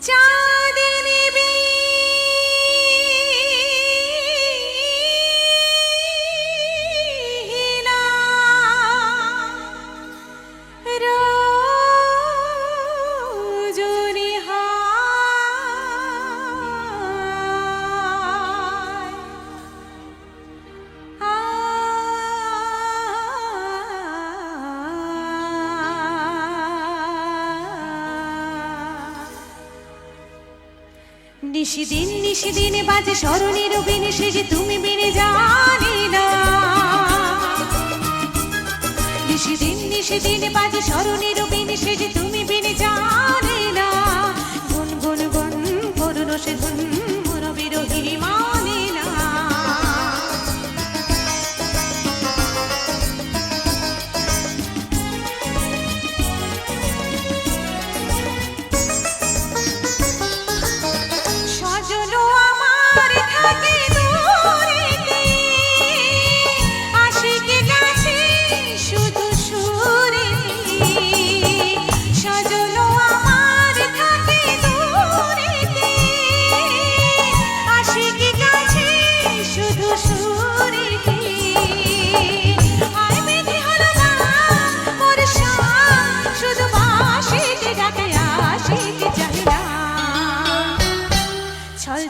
加。নিশিদিন, নিশিদিনে বাজে স্মরণের বিনে সে যে তুমি বিনে জানি না। নিশিদিন, নিশিদিনে বাজে স্মরণের বিনে সে যে তুমি বিনে জানি না। গুন গুন গুন করুন সে ধুন মন বিরোহিনী মা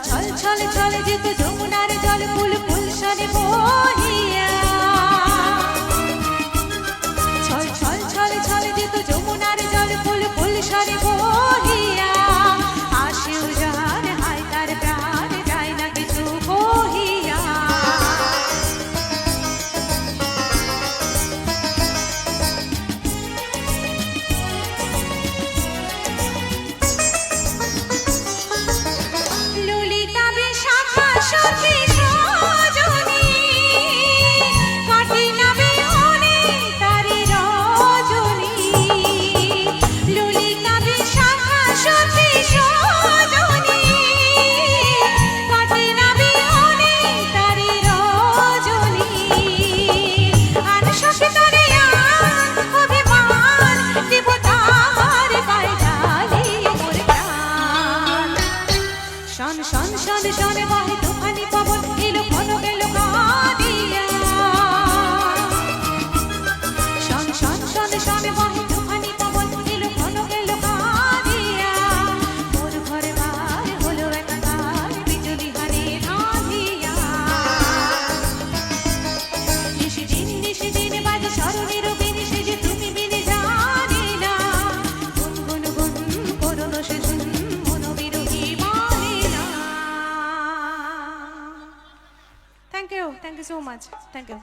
চল চল চল মেঘে হলো যমুনার জল ফুল শোন শোন বাহে so much. Thank you.